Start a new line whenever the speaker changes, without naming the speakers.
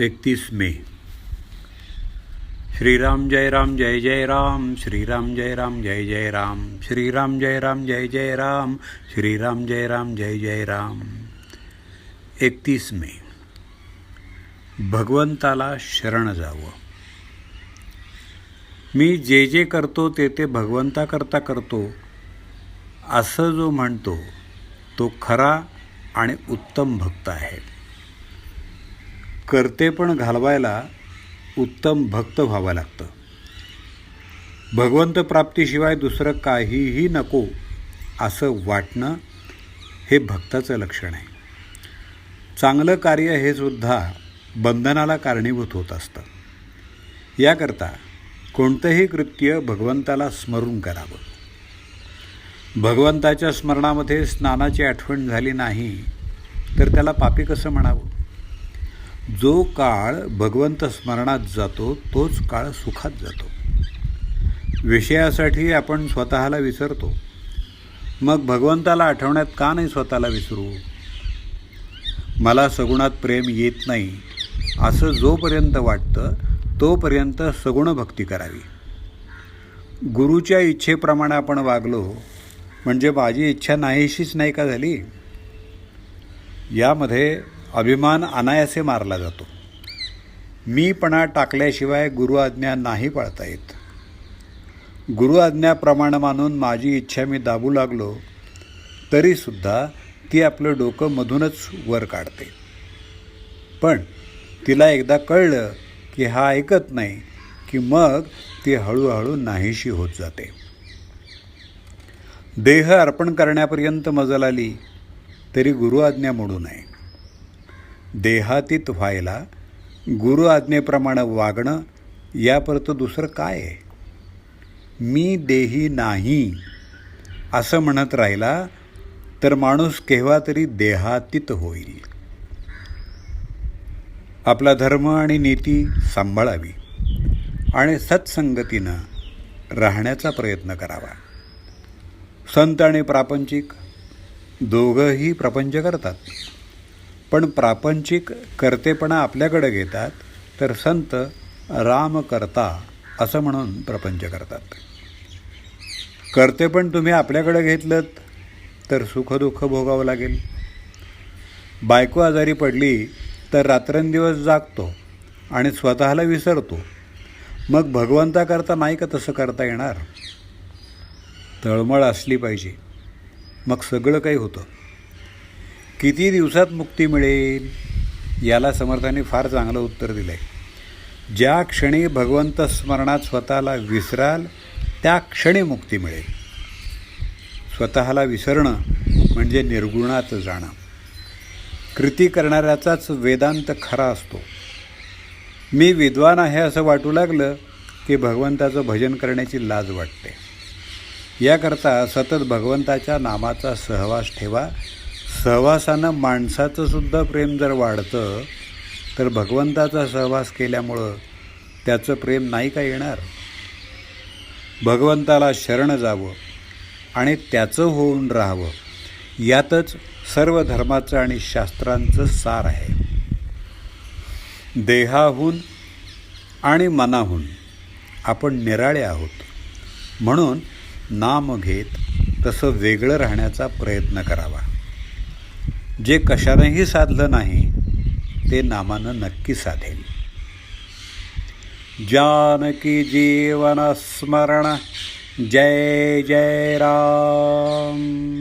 एकतीस मे. श्रीराम जय राम जय जय राम. श्रीराम जय राम जय जय राम. श्रीराम जय राम जय जय राम. श्रीराम जय राम जय जय राम. एकतीस मे. भगवंताला शरण जावं. मी जे जे करतो ते ते भगवंताकरता करतो. असं जो म्हणतो तो खरा आणि उत्तम भक्त आहे. करते पण घालवायला उत्तम भक्त व्हावं लागतं. भगवंत प्राप्तीशिवाय दुसरं काहीही नको असं वाटणं हे भक्ताचं लक्षण आहे. चांगलं कार्य हे सुद्धा बंधनाला कारणीभूत होत असतं. याकरता कोणतंही कृत्य भगवंताला स्मरून करावं. भगवंताच्या स्मरणामध्ये स्नानाची आठवण झाली नाही तर त्याला पापी कसं म्हणावं? जो काळ भगवंत स्मरणात जातो तोच काळ सुखात जातो. विषयासाठी आपण स्वतःला विसरतो. मग भगवंताला आठवण्यात का नाही स्वतःला विसरू? मला सगुणात प्रेम येत नाही असं जोपर्यंत वाटतं तोपर्यंत सगुण भक्ती करावी. गुरुच्या इच्छेप्रमाणे आपण वागलो म्हणजे माझी इच्छा नाहीशीच नाही का झाली? यामध्ये अभिमान अनायासे मारला जातो. मीपणा टाकल्याशिवाय गुरु आज्ञा नाही पाळता येत. गुरु आज्ञाप्रमाणे मानून माझी इच्छा मी दाबू लागलो तरीसुद्धा ती आपलं डोकं मधूनच वर काढते. पण तिला एकदा कळलं की हा ऐकत नाही की मग ती हळूहळू नाहीशी होत जाते. देह अर्पण करण्यापर्यंत मजल आली तरी गुरु आज्ञा मोडू नये. देहातीत व्हायला गुरु आज्ञेप्रमाणे वागणं यापरतं दुसरं काय आहे? मी देही नाही असं म्हणत राहिला तर माणूस केव्हा तरी देहातीत होईल. आपला धर्म आणि नीती सांभाळावी आणि सत्संगतीनं राहण्याचा प्रयत्न करावा. संत आणि प्रापंचिक दोघंही प्रपंच करतात. पण प्रापंचिक कर्तेपणा आपल्याकडे घेतात तर संत राम करता असं म्हणून प्रपंच करतात. करते पण तुम्ही आपल्याकडे घेतलं तर सुखदुःख भोगावं लागेल. बायको आजारी पडली तर रात्रंदिवस जागतो आणि स्वतःला विसरतो. मग भगवंताकरता नाही का तसं करता येणार? तळमळ असली पाहिजे. मग सगळं काही होतं. किती दिवसात मुक्ती मिळेल? याला समर्थाने फार चांगलं उत्तर दिलं आहे ज्या क्षणी भगवंत स्मरणात स्वतःला विसराल त्या क्षणी मुक्ती मिळेल. स्वतःला विसरणं म्हणजे निर्गुणात जाणं. कृती करणाऱ्याचाच वेदांत खरा असतो. मी विद्वान आहे असं वाटू लागलं की भगवंताचं भजन करण्याची लाज वाटते. याकरता सतत भगवंताच्या नामाचा सहवास ठेवा सहवासानं माणसाचं सुद्धा प्रेम जर वाढतं तर भगवंताचा सहवास केल्यामुळं त्याचं प्रेम नाही का येणार? भगवंताला शरण जावं आणि त्याचं होऊन राहावं यातच सर्व धर्माचं आणि शास्त्रांचं सार आहे. देहाहून आणि मनाहून आपण निराळे आहोत. म्हणून नाम घेत तसं वेगळं राहण्याचा प्रयत्न करावा. जे कशानेही साधलं नाही ते नामानं नक्की साधेल. जानकी जीवन स्मरण जय जय राम.